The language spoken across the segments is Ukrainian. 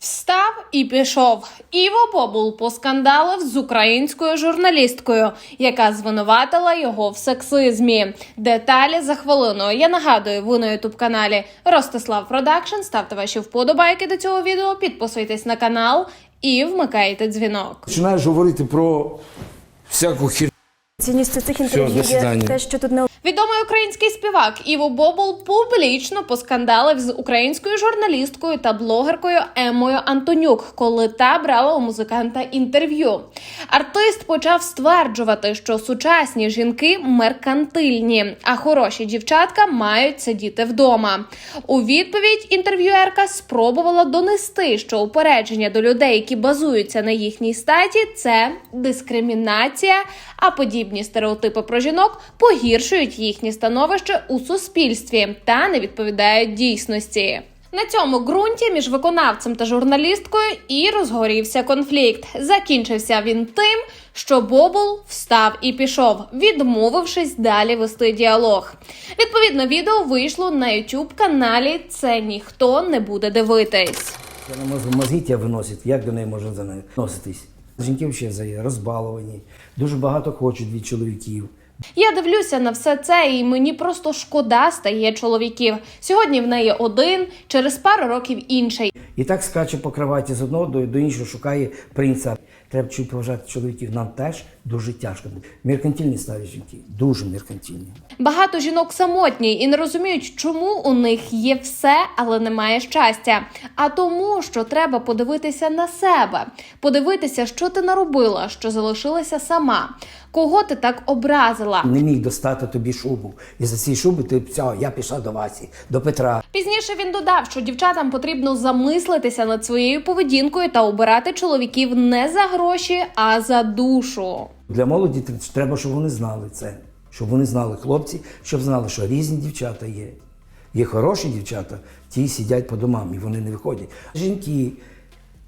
Встав і пішов. Іво Бобул поскандалив з українською журналісткою, яка звинуватила його в сексизмі. Деталі за хвилину. Я нагадую, ви на ютуб каналі Ростислав Продакшн. Ставте ваші вподобайки до цього відео, підписуйтесь на канал і вмикайте дзвінок. Починаєш говорити про всяку хір. Цінністю цих Всього, інтерв'ю свидання. є те, що тут не Відомий український співак Іво Бобул публічно поскандалив з українською журналісткою та блогеркою Емою Антонюк, коли та брала у музиканта інтерв'ю. Артист почав стверджувати, що сучасні жінки меркантильні, а хороші дівчатка мають сидіти вдома. У відповідь інтерв'юерка спробувала донести, що упередження до людей, які базуються на їхній статі, це дискримінація, а подібні стереотипи про жінок погіршують їхнє становище у суспільстві та не відповідають дійсності. На цьому ґрунті між виконавцем та журналісткою і розгорівся конфлікт. Закінчився він тим, що Бобул встав і пішов, відмовившись далі вести діалог. Відповідно, відео вийшло на youtube каналі. Це ніхто не буде дивитись. Вона мозг- мозги тебе виносить, як до неї можна за нею носитись? Жінки взагалі розбаловані, дуже багато хочуть від чоловіків. Я дивлюся на все це, і мені просто шкода стає чоловіків. Сьогодні в неї один, через пару років інший. І так скаче по кроваті з одного до, до іншого, шукає принца. Треба чуть поважати чоловіків. Нам теж дуже тяжко. Меркантильні стали жінки, дуже меркантильні. Багато жінок самотні і не розуміють, чому у них є все, але немає щастя. А тому, що треба подивитися на себе, подивитися, що ти наробила, що залишилася сама, кого ти так образила. Не міг достати тобі шубу. І за ці шуби ти все, я пішла до Васі, до Петра. Пізніше він додав, що дівчатам потрібно замислитися над своєю поведінкою та обирати чоловіків не за гроші, а за душу. Для молоді треба, щоб вони знали це. Щоб вони знали, хлопці, щоб знали, що різні дівчата є. Є хороші дівчата, ті сидять по домам і вони не виходять. Жінки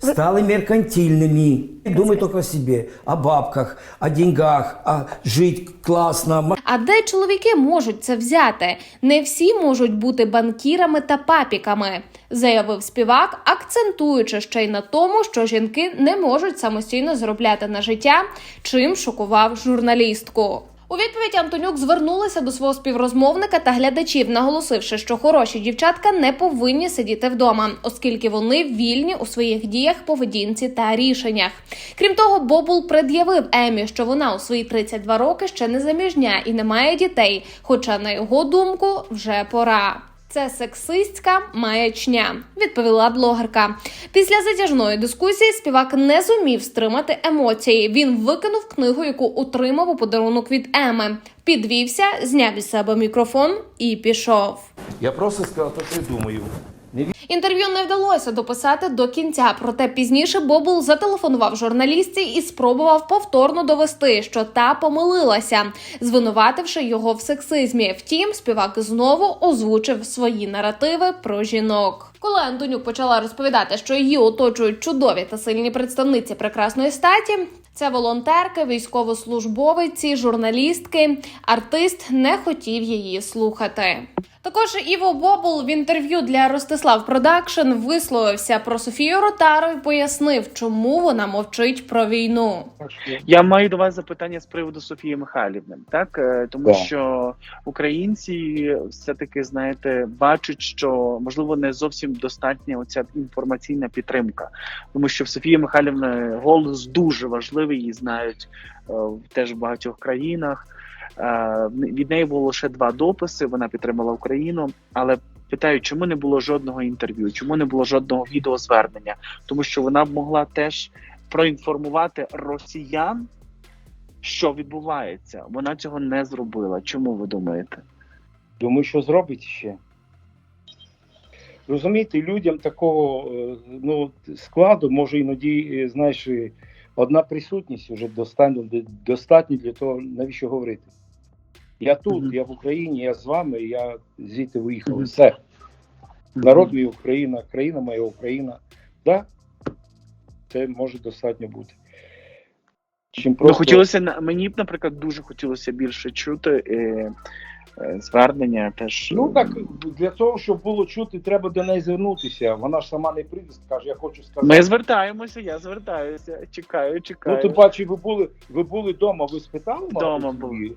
стали меркантильними. Думають тільки о собі, о бабках, о деньгах, о жити класно. А де чоловіки можуть це взяти? Не всі можуть бути банкірами та папіками, заявив співак, акцентуючи ще й на тому, що жінки не можуть самостійно заробляти на життя, чим шокував журналістку. У відповідь Антонюк звернулася до свого співрозмовника та глядачів, наголосивши, що хороші дівчатка не повинні сидіти вдома, оскільки вони вільні у своїх діях, поведінці та рішеннях. Крім того, Бобул пред'явив Емі, що вона у свої 32 роки ще не заміжня і не має дітей. Хоча, на його думку, вже пора. Це сексистська маячня, відповіла блогерка. Після затяжної дискусії співак не зумів стримати емоції. Він викинув книгу, яку отримав у подарунок від Еми. Підвівся, зняв із себе мікрофон і пішов. Я просто сказав що думаю. Інтерв'ю не вдалося дописати до кінця. Проте пізніше Бобул зателефонував журналістці і спробував повторно довести, що та помилилася, звинувативши його в сексизмі. Втім, співак знову озвучив свої наративи про жінок. Коли Антонюк почала розповідати, що її оточують чудові та сильні представниці прекрасної статі. Це волонтерки, військовослужбовиці, журналістки. Артист не хотів її слухати. Також Іво Бобул в інтерв'ю для Ростислав Продакшн висловився про Софію Ротару і пояснив, чому вона мовчить про війну. Я маю до вас запитання з приводу Софії Михайлівни, так Е, тому Так. що українці все таки знаєте бачать, що можливо не зовсім достатня оця інформаційна підтримка, тому що в Софії Михайлівни голос дуже важливий, її знають е, теж в багатьох країнах. Е, від неї було лише два дописи. Вона підтримала Україну, але питають, чому не було жодного інтерв'ю, чому не було жодного відеозвернення, тому що вона б могла теж проінформувати росіян, що відбувається. Вона цього не зробила. Чому ви думаєте? Думаю, що зробить ще. Розумієте, людям такого е, ну, складу може іноді, е, знаєш, одна присутність вже достатньо, достатньо для того, навіщо говорити. Я тут, Мгм. я в Україні, я з вами, я звідти виїхав. Мгм. Все. Народ мій Україна, країна моя Україна. Да, це може достатньо бути. Чим Ну, хотілося мені б, наприклад, дуже хотілося більше чути. Е, е, звернення. Теж Ну так для того, щоб було чути, треба до неї звернутися. Вона ж сама не прийде, скаже, я хочу сказати. ми звертаємося, я звертаюся. Чекаю, чекаю. Ну, ти бачиш, ви були, ви були вдома, ви спитали? Вдома її?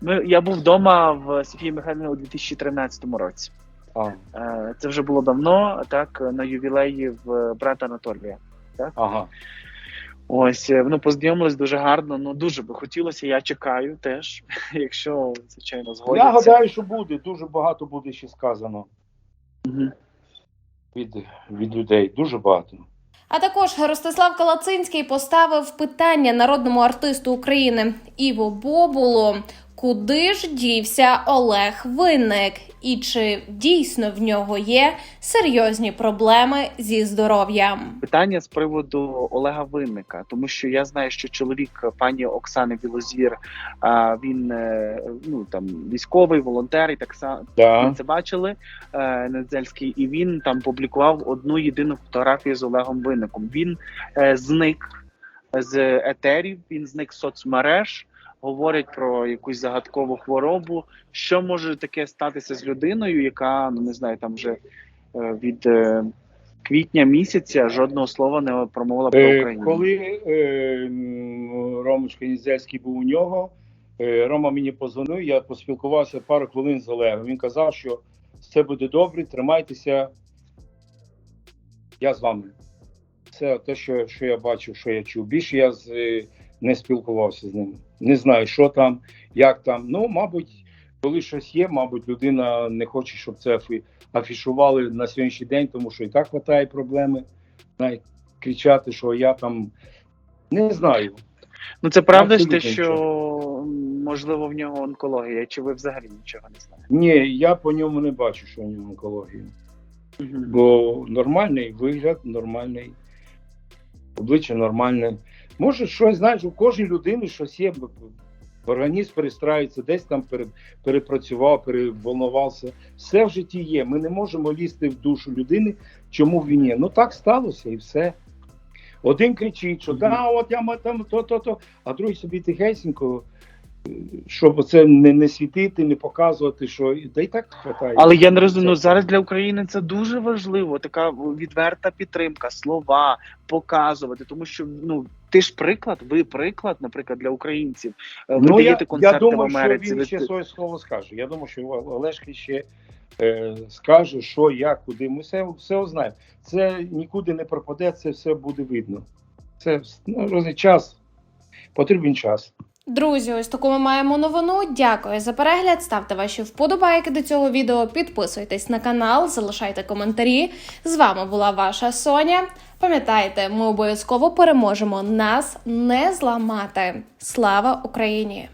Ми, я був вдома в Софії Михайлівні у 2013 році. А, Е, Це вже було давно, так, на ювілеї в брата Анатолія. ага. Ось, е, ну, познайомились дуже гарно, ну дуже би хотілося, я чекаю теж, якщо, звичайно, згодяться. Я гадаю, що буде. Дуже багато буде ще сказано Мгм. від, від людей. Дуже багато. А також Ростислав Калацинський поставив питання народному артисту України Іво Бобулу. Куди ж дівся Олег Винник, і чи дійсно в нього є серйозні проблеми зі здоров'ям? Питання з приводу Олега Винника, тому що я знаю, що чоловік пані Оксани Білозір, а, він е, ну там військовий, волонтер, і так само Да. ми це бачили. е, Недзельський, і він там публікував одну єдину фотографію з Олегом Винником. Він е, зник з етерів, він зник з соцмереж. Говорять про якусь загадкову хворобу. Що може таке статися з людиною, яка ну не знаю, там вже е, від е, квітня місяця жодного слова не промовила про Е, Україну. коли е, м, Ромочка Нізельський був у нього, е, Рома мені позвонив, я поспілкувався пару хвилин з Олегом. Він казав, що все буде добре, тримайтеся. Я з вами. Це те, що, що я бачив, що я чув. Більше я з, не спілкувався з ним. Не знаю, що там, як там. Ну, мабуть, коли щось є, мабуть, людина не хоче, щоб це афішували на сьогоднішній день, тому що і так вистачає проблеми. Навіть кричати, що я там не знаю. Ну це правда ж те, що можливо в нього онкологія, чи ви взагалі нічого не знаєте? Ні, я по ньому не бачу, що у нього онкологія. Бо нормальний вигляд, нормальний, обличчя нормальне. Може, щось знаєш, у кожній людини щось є. Організм перестраюється, десь там перепрацював, переволнувався. Все в житті є. Ми не можемо лізти в душу людини, чому він є. Ну так сталося і все. Один кричить, що да, от я там то-то, то, а другий собі тихесенько, щоб це не, не світити, не показувати, що да і так хватає. Але я не розумію, ну, зараз для України це дуже важливо. Така відверта підтримка, слова показувати, тому що ну ти ж приклад, ви приклад, наприклад, для українців. Е, Ви Ну, я, даєте я концерти думаю, в Америці. що він ще своє слово скаже. Я думаю, що Олешки ще е, скаже, що, як, куди. Ми все, все узнаємо. Це нікуди не пропаде, це все буде видно. Це ну, час. Потрібен час. Друзі, ось таку ми маємо новину. Дякую за перегляд. Ставте ваші вподобайки до цього відео. Підписуйтесь на канал, залишайте коментарі. З вами була ваша Соня. Пам'ятайте, ми обов'язково переможемо. Нас не зламати. Слава Україні!